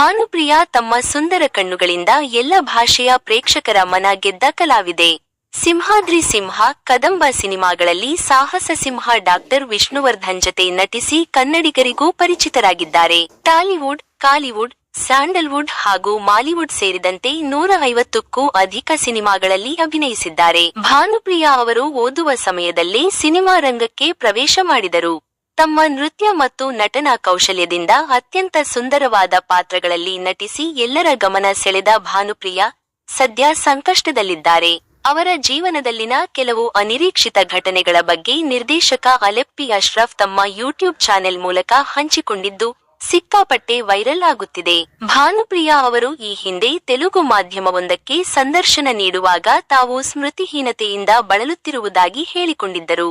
ಭಾನುಪ್ರಿಯಾ ತಮ್ಮ ಸುಂದರ ಕಣ್ಣುಗಳಿಂದ ಎಲ್ಲ ಭಾಷೆಯ ಪ್ರೇಕ್ಷಕರ ಮನ ಗೆದ್ದ ಕಲಾವಿದೆ ಸಿಂಹಾದ್ರಿ ಸಿಂಹ, ಕದಂಬ ಸಿನಿಮಾಗಳಲ್ಲಿ ಸಾಹಸ ಸಿಂಹ ಡಾಕ್ಟರ್ ವಿಷ್ಣುವರ್ಧನ್ ಜತೆ ನಟಿಸಿ ಕನ್ನಡಿಗರಿಗೂ ಪರಿಚಿತರಾಗಿದ್ದಾರೆ. ಟಾಲಿವುಡ್, ಕಾಲಿವುಡ್, ಸ್ಯಾಂಡಲ್ವುಡ್ ಹಾಗೂ ಮಾಲಿವುಡ್ ಸೇರಿದಂತೆ ನೂರ ಐವತ್ತಕ್ಕೂ ಅಧಿಕ ಸಿನಿಮಾಗಳಲ್ಲಿ ಅಭಿನಯಿಸಿದ್ದಾರೆ. ಭಾನುಪ್ರಿಯಾ ಅವರು ಓದುವ ಸಮಯದಲ್ಲೇ ಸಿನಿಮಾ ರಂಗಕ್ಕೆ ಪ್ರವೇಶ ಮಾಡಿದರು. ತಮ್ಮ ನೃತ್ಯ ಮತ್ತು ನಟನಾ ಕೌಶಲ್ಯದಿಂದ ಅತ್ಯಂತ ಸುಂದರವಾದ ಪಾತ್ರಗಳಲ್ಲಿ ನಟಿಸಿ ಎಲ್ಲರ ಗಮನ ಸೆಳೆದ ಭಾನುಪ್ರಿಯಾ ಸದ್ಯ ಸಂಕಷ್ಟದಲ್ಲಿದ್ದಾರೆ. ಅವರ ಜೀವನದಲ್ಲಿನ ಕೆಲವು ಅನಿರೀಕ್ಷಿತ ಘಟನೆಗಳ ಬಗ್ಗೆ ನಿರ್ದೇಶಕ ಅಲೆಪ್ಪಿ ಅಶ್ರಫ್ ತಮ್ಮ ಯೂಟ್ಯೂಬ್ ಚಾನೆಲ್ ಮೂಲಕ ಹಂಚಿಕೊಂಡಿದ್ದು, ಸಿಕ್ಕಾಪಟ್ಟೆ ವೈರಲ್ ಆಗುತ್ತಿದೆ. ಭಾನುಪ್ರಿಯಾ ಅವರು ಈ ಹಿಂದೆ ತೆಲುಗು ಮಾಧ್ಯಮವೊಂದಕ್ಕೆ ಸಂದರ್ಶನ ನೀಡುವಾಗ ತಾವು ಸ್ಮೃತಿಹೀನತೆಯಿಂದ ಬಳಲುತ್ತಿರುವುದಾಗಿ ಹೇಳಿಕೊಂಡಿದ್ದರು.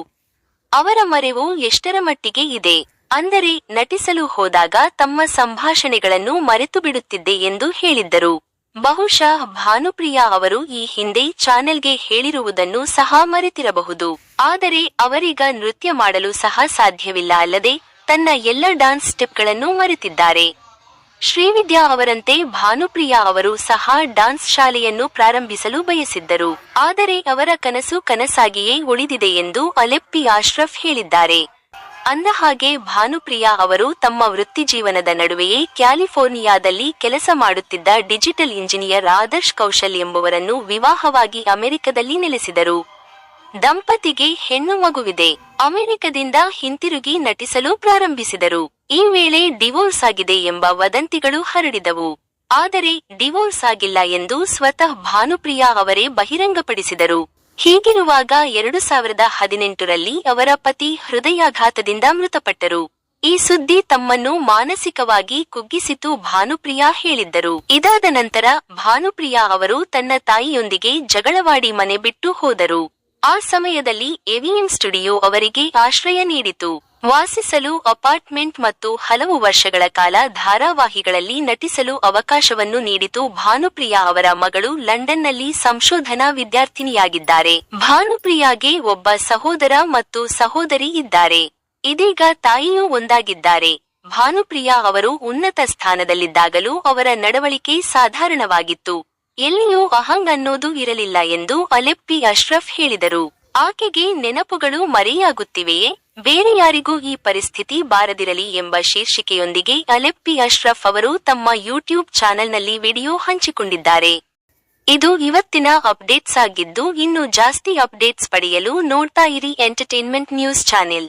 ಅವರ ಮರೆವು ಎಷ್ಟರ ಮಟ್ಟಿಗೆ ಇದೆ? ಅಂದರೆ, ನಟಿಸಲು ಹೋದಾಗ ತಮ್ಮ ಸಂಭಾಷಣೆಗಳನ್ನು ಮರೆತು ಬಿಡುತ್ತಿದ್ದೆ ಎಂದು ಹೇಳಿದ್ದರು. ಬಹುಶಃ ಭಾನುಪ್ರಿಯಾ ಅವರು ಈ ಹಿಂದೆ ಚಾನೆಲ್ಗೆ ಹೇಳಿರುವುದನ್ನು ಸಹ ಮರೆತಿರಬಹುದು. ಆದರೆ, ಅವರೀಗ ನೃತ್ಯ ಮಾಡಲು ಸಹ ಸಾಧ್ಯವಿಲ್ಲ ಅಲ್ಲದೆ, ತನ್ನ ಎಲ್ಲ ಡಾನ್ಸ್ ಸ್ಟೆಪ್ಗಳನ್ನು ಮರೆತಿದ್ದಾರೆ. ಶ್ರೀವಿದ್ಯಾ ಅವರಂತೆ ಭಾನುಪ್ರಿಯಾ ಅವರು ಸಹ ಡಾನ್ಸ್ ಶಾಲೆಯನ್ನು ಪ್ರಾರಂಭಿಸಲು ಬಯಸಿದ್ದರು. ಆದರೆ ಅವರ ಕನಸು ಕನಸಾಗಿಯೇ ಉಳಿದಿದೆ ಎಂದು ಅಲೆಪ್ಪಿ ಅಶ್ರಫ್ ಹೇಳಿದ್ದಾರೆ. ಅಂದಹಾಗೆ ಭಾನುಪ್ರಿಯಾ ಅವರು ತಮ್ಮ ವೃತ್ತಿಜೀವನದ ನಡುವೆಯೇ ಕ್ಯಾಲಿಫೋರ್ನಿಯಾದಲ್ಲಿ ಕೆಲಸ ಮಾಡುತ್ತಿದ್ದ ಡಿಜಿಟಲ್ ಇಂಜಿನಿಯರ್ ಆದರ್ಶ್ ಕೌಶಲ್ ಎಂಬುವರನ್ನು ವಿವಾಹವಾಗಿ ಅಮೆರಿಕದಲ್ಲಿ ನೆಲೆಸಿದರು. ದಂಪತಿಗೆ ಹೆಣ್ಣು ಮಗುವಿದೆ. ಅಮೆರಿಕದಿಂದ ಹಿಂತಿರುಗಿ ನಟಿಸಲು ಪ್ರಾರಂಭಿಸಿದರು. ಈ ವೇಳೆ ಡಿವೋರ್ಸ್ ಆಗಿದೆ ಎಂಬ ವದಂತಿಗಳು ಹರಡಿದವು. ಆದರೆ ಡಿವೋರ್ಸ್ ಆಗಿಲ್ಲ ಎಂದು ಸ್ವತಃ ಭಾನುಪ್ರಿಯಾ ಅವರೇ ಬಹಿರಂಗಪಡಿಸಿದರು. ಹೀಗಿರುವಾಗ ಎರಡು ಸಾವಿರದ ಹದಿನೆಂಟರಲ್ಲಿ ಅವರ ಪತಿ ಹೃದಯಾಘಾತದಿಂದ ಮೃತಪಟ್ಟರು. ಈ ಸುದ್ದಿ ತಮ್ಮನ್ನು ಮಾನಸಿಕವಾಗಿ ಕುಗ್ಗಿಸಿತು ಭಾನುಪ್ರಿಯಾ ಹೇಳಿದ್ದರು. ಇದಾದ ನಂತರ ಭಾನುಪ್ರಿಯಾ ಅವರು ತನ್ನ ತಾಯಿಯೊಂದಿಗೆ ಜಗಳವಾಡಿ ಮನೆ ಬಿಟ್ಟು ಹೋದರು. ಆ ಸಮಯದಲ್ಲಿ ಎವಿಎಂ ಸ್ಟುಡಿಯೋ ಅವರಿಗೆ ಆಶ್ರಯ ನೀಡಿತು. ವಾಸಿಸಲು ಅಪಾರ್ಟ್ಮೆಂಟ್ ಮತ್ತು ಹಲವು ವರ್ಷಗಳ ಕಾಲ ಧಾರಾವಾಹಿಗಳಲ್ಲಿ ನಟಿಸಲು ಅವಕಾಶವನ್ನು ನೀಡಿತು ಭಾನುಪ್ರಿಯಾ ಅವರ ಮಗಳು ಲಂಡನ್ನಲ್ಲಿ ಸಂಶೋಧನಾ ವಿದ್ಯಾರ್ಥಿನಿಯಾಗಿದ್ದಾರೆ. ಭಾನುಪ್ರಿಯಾಗೆ ಒಬ್ಬ ಸಹೋದರ ಮತ್ತು ಸಹೋದರಿ ಇದ್ದಾರೆ. ಇದೀಗ ತಾಯಿಯೂ ಒಂದಾಗಿದ್ದಾರೆ. ಭಾನುಪ್ರಿಯಾ ಅವರು ಉನ್ನತ ಸ್ಥಾನದಲ್ಲಿದ್ದಾಗಲೂ ಅವರ ನಡವಳಿಕೆ ಸಾಧಾರಣವಾಗಿತ್ತು. ಎಲ್ಲಿಯೂ ಅಹಂಗ್ ಅನ್ನೋದು ಇರಲಿಲ್ಲ ಎಂದು ಅಲೆಪ್ಪಿ ಅಶ್ರಫ್ ಹೇಳಿದರು. ಆಕೆಗೆ ನೆನಪುಗಳು ಮರೆಯಾಗುತ್ತಿವೆಯೇ? ಬೇರೆ ಯಾರಿಗೂ ಈ ಪರಿಸ್ಥಿತಿ ಬಾರದಿರಲಿ ಎಂಬ ಶೀರ್ಷಿಕೆಯೊಂದಿಗೆ ಅಲೆಪ್ಪಿ ಅಶ್ರಫ್ ಅವರು ತಮ್ಮ ಯೂಟ್ಯೂಬ್ ಚಾನೆಲ್ನಲ್ಲಿ ವಿಡಿಯೋ ಹಂಚಿಕೊಂಡಿದ್ದಾರೆ. ಇದು ಇವತ್ತಿನ ಅಪ್ಡೇಟ್ಸ್ ಆಗಿದ್ದು, ಇನ್ನು ಜಾಸ್ತಿ ಅಪ್ಡೇಟ್ಸ್ ಪಡೆಯಲು ನೋಡ್ತಾ ಇರಿ ಎಂಟರ್ಟೈನ್ಮೆಂಟ್ ನ್ಯೂಸ್ ಚಾನೆಲ್.